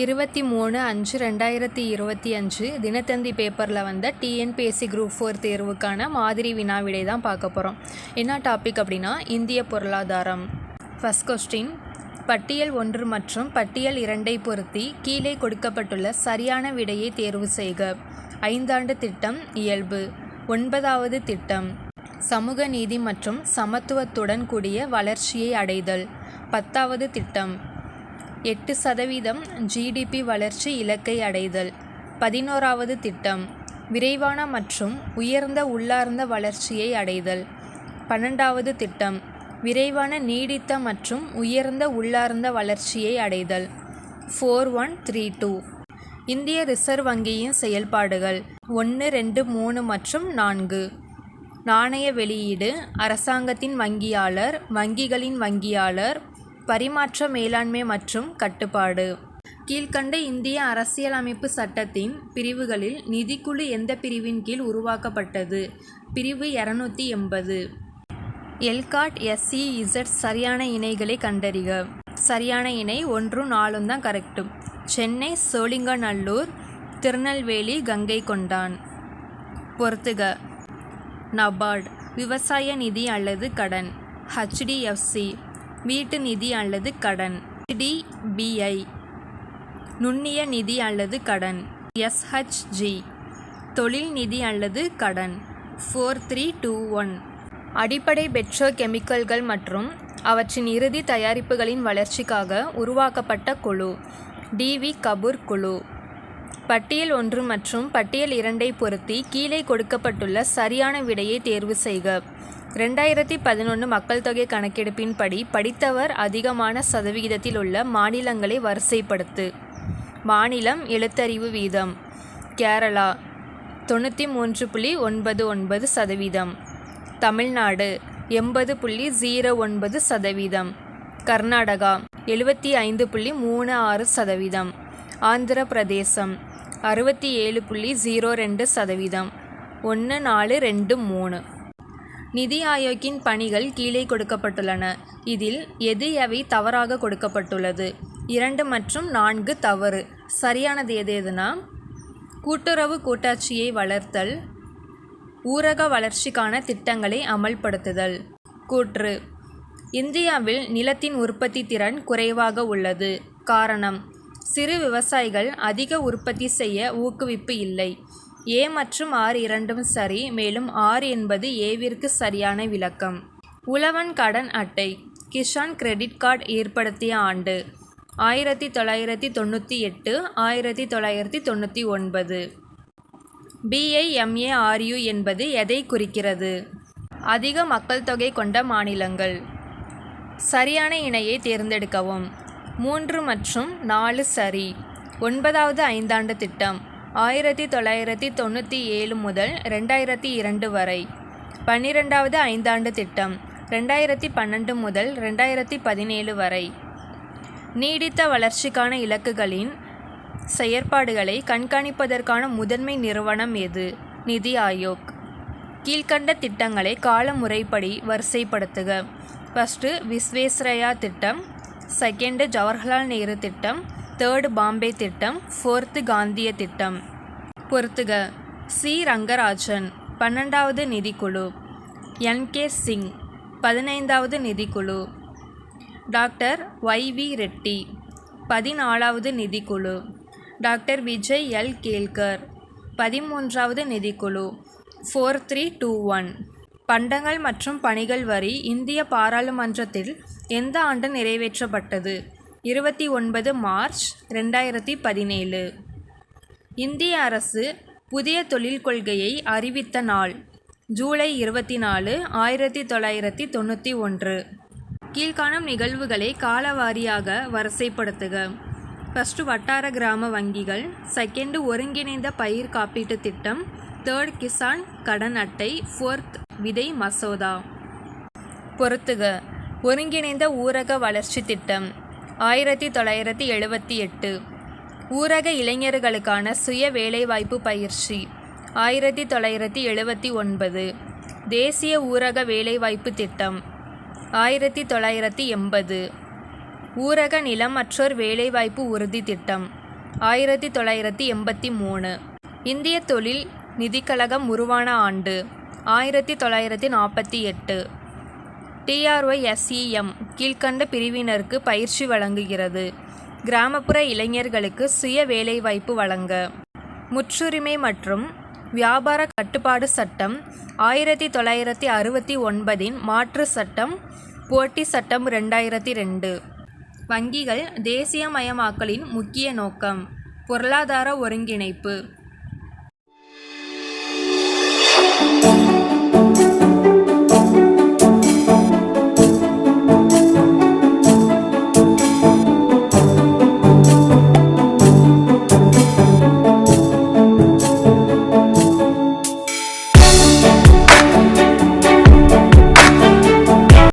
இருபத்தி மூணு அஞ்சு ரெண்டாயிரத்தி இருபத்தி அஞ்சு தினத்தந்தி பேப்பரில் வந்த டிஎன்பிஎஸ்சி குரூப் ஃபோர் தேர்வுக்கான மாதிரி வினா விடை தான் பார்க்க போகிறோம் என்ன டாபிக் அப்படின்னா இந்திய பொருளாதாரம். ஃபஸ்ட் கொஸ்டின் பட்டியல் ஒன்று மற்றும் பட்டியல் இரண்டை பொருத்தி கீழே கொடுக்கப்பட்டுள்ள சரியான விடையை தேர்வு செய்க. ஐந்தாண்டு திட்டம் இயல்பு. ஒன்பதாவது திட்டம் சமூக நீதி மற்றும் சமத்துவத்துடன் கூடிய வளர்ச்சியை அடைதல். பத்தாவது திட்டம் எட்டு சதவீதம் ஜிடிபி வளர்ச்சி இலக்கை அடைதல். பதினோராவது திட்டம் விரைவான மற்றும் உயர்ந்த உள்ளார்ந்த வளர்ச்சியை அடைதல். பன்னெண்டாவது திட்டம் விரைவான நீடித்த மற்றும் உயர்ந்த உள்ளார்ந்த வளர்ச்சியை அடைதல். ஃபோர் ஒன் த்ரீ டூ இந்திய ரிசர்வ் வங்கியின் செயல்பாடுகள் ஒன்று ரெண்டு மூணு மற்றும் நான்கு. நாணய வெளியீடு அரசாங்கத்தின் வங்கியாளர் வங்கிகளின் வங்கியாளர் பரிமாற்ற மேலாண்மை மற்றும் கட்டுப்பாடு. கீழ்க்கண்ட இந்திய அரசியலமைப்பு சட்டத்தின் பிரிவுகளில் நிதிக்குழு எந்த பிரிவின் கீழ் உருவாக்கப்பட்டது? பிரிவு இரநூத்தி எண்பது. எல்காட் எஸ்சி இசட் சரியான இணைகளை கண்டறிக. சரியான இணை ஒன்றும் நாலும் தான் கரெக்டு சென்னை சோழிங்கநல்லூர் திருநெல்வேலி கங்கை கொண்டான். பொறுத்துக. நபார்ட் விவசாய நிதி அல்லது கடன். ஹெச்டிஎஃப்சி வீட்டு நிதி அல்லது கடன். டிபிஐ நுண்ணிய நிதி அல்லது கடன். எஸ்ஹெச்ஜி தொழில் நிதி அல்லது கடன். ஃபோர் த்ரீ டூ ஒன் அடிப்படை பெட்ரோ கெமிக்கல்கள் மற்றும் அவற்றின் இறுதி தயாரிப்புகளின் வளர்ச்சிக்காக உருவாக்கப்பட்ட குழு. டிவி கபூர் குழு. பட்டியல் ஒன்று மற்றும் பட்டியல் இரண்டை பொருத்தி கீழே கொடுக்கப்பட்டுள்ள சரியான விடையை தேர்வு செய்க. ரெண்டாயிரத்தி பதினொன்று மக்கள் தொகை கணக்கெடுப்பின்படி படித்தவர் அதிகமான சதவிகிதத்தில் உள்ள மாநிலங்களை வரிசைப்படுத்து. மாநிலம் எழுத்தறிவு வீதம். கேரளா தொண்ணூற்றி மூன்று புள்ளி ஒன்பது ஒன்பது சதவீதம். தமிழ்நாடு எண்பது புள்ளி ஜீரோ ஒன்பது சதவீதம். கர்நாடகா எழுபத்தி ஐந்து புள்ளி மூணு ஆறு சதவீதம். ஆந்திர பிரதேசம் அறுபத்தி ஏழு புள்ளி ஜீரோ ரெண்டு சதவீதம். ஒன்று நாலு ரெண்டு மூணு. நிதி ஆயோக்கின் பணிகள் கீழே கொடுக்கப்பட்டுள்ளன. இதில் எது எவை தவறாக கொடுக்கப்பட்டுள்ளது? இரண்டு மற்றும் நான்கு தவறு. சரியானது எது எதுனா? கூட்டுறவு கூட்டாட்சியை வளர்த்தல் ஊரக வளர்ச்சிக்கான திட்டங்களை அமல்படுத்துதல். கூற்று. இந்தியாவில் நிலத்தின் உற்பத்தி திறன் குறைவாக உள்ளது. காரணம். சிறு விவசாயிகள் அதிக உற்பத்தி செய்ய ஊக்குவிப்பு இல்லை. ஏ மற்றும் ஆர் இரண்டும் சரி மேலும் ஆர் என்பது ஏவிற்கு சரியான விளக்கம். உழவன் கடன் அட்டை கிஷான் கிரெடிட் கார்டு ஏற்படுத்திய ஆண்டு ஆயிரத்தி தொள்ளாயிரத்தி தொண்ணூற்றி எட்டு ஆயிரத்தி தொள்ளாயிரத்தி தொண்ணூற்றி ஒன்பது. பிஐஎம்ஏஆர்யு என்பது எதை குறிக்கிறது? அதிக மக்கள் தொகை கொண்ட மாநிலங்கள். சரியான இணையை தேர்ந்தெடுக்கவும். மூன்று மற்றும் நாலு சரி. ஒன்பதாவது ஐந்தாண்டு திட்டம். ஆயிரத்தி தொள்ளாயிரத்தி தொண்ணூற்றி ஏழு முதல் ரெண்டாயிரத்தி இரண்டு வரை. பன்னிரெண்டாவது ஐந்தாண்டு திட்டம். ரெண்டாயிரத்தி பன்னெண்டு முதல் ரெண்டாயிரத்தி பதினேழு வரை. நீடித்த வளர்ச்சிக்கான இலக்குகளின் செயற்பாடுகளை கண்காணிப்பதற்கான முதன்மை நிறுவனம் எது? நிதி ஆயோக். கீழ்கண்ட திட்டங்களை கால முறைப்படி வரிசைப்படுத்துக. ஃபஸ்ட்டு விஸ்வேஸ்ரயா திட்டம். செகண்டு ஜவஹர்லால் நேரு திட்டம் தேர்டு பாம்பே திட்டம் ஃபோர்த்து காந்திய திட்டம். பொறுத்துக. சி. ரங்கராஜன் பன்னெண்டாவது நிதிக்குழு. என். கே. சிங் பதினைந்தாவது நிதிக்குழு. Doctor Y. வி. ரெட்டி பதினாலாவது நிதிக்குழு. Doctor Vijay L. கேல்கர் பதிமூன்றாவது நிதிக்குழு. Four three two one. பண்டங்கள் மற்றும் பணிகள் வரி இந்திய பாராளுமன்றத்தில் எந்த ஆண்டு நிறைவேற்றப்பட்டது? இருபத்தி ஒன்பது மார்ச் ரெண்டாயிரத்தி பதினேழு. இந்திய அரசு புதிய தொழில் கொள்கையை அறிவித்த நாள் ஜூலை இருபத்தி நாலு ஆயிரத்தி தொள்ளாயிரத்தி தொண்ணூற்றி ஒன்று. கீழ்காணும் நிகழ்வுகளை காலவாரியாக வரிசைப்படுத்துக. ஃபஸ்ட்டு வட்டார கிராம வங்கிகள் செகண்டு ஒருங்கிணைந்த பயிர் காப்பீட்டு திட்டம் தேர்ட் கிசான் கடன் அட்டை ஃபோர்த் விதை மசோதா. பொறுத்துக ஒருங்கிணைந்த ஊரக வளர்ச்சி திட்டம் ஆயிரத்தி தொள்ளாயிரத்தி எழுபத்தி எட்டு. ஊரக இளைஞர்களுக்கான சுய வேலைவாய்ப்பு பயிற்சி ஆயிரத்தி தொள்ளாயிரத்தி எழுபத்தி ஒன்பது. தேசிய ஊரக வேலைவாய்ப்பு திட்டம் ஆயிரத்தி தொள்ளாயிரத்தி எண்பது. ஊரக நிலமற்றோர் வேலைவாய்ப்பு உறுதி திட்டம் ஆயிரத்தி தொள்ளாயிரத்தி எண்பத்தி மூணு. இந்திய தொழில் நிதிக்கழகம் உருவான ஆண்டு ஆயிரத்தி தொள்ளாயிரத்தி நாற்பத்தி எட்டு. டிஆர்ஒய்எஸ்இஎம் கீழ்கண்ட பிரிவினருக்கு பயிற்சி வழங்குகிறது. கிராமப்புற இளைஞர்களுக்கு சுய வேலைவாய்ப்பு வழங்க. முற்றுரிமை மற்றும் வியாபார கட்டுப்பாடு சட்டம் ஆயிரத்தி தொள்ளாயிரத்தி அறுபத்தி ஒன்பதின் மாற்று சட்டம் போட்டி சட்டம் ரெண்டாயிரத்தி ரெண்டு. வங்கிகள் தேசியமயமாக்கலின் முக்கிய நோக்கம் பொருளாதார ஒருங்கிணைப்பு.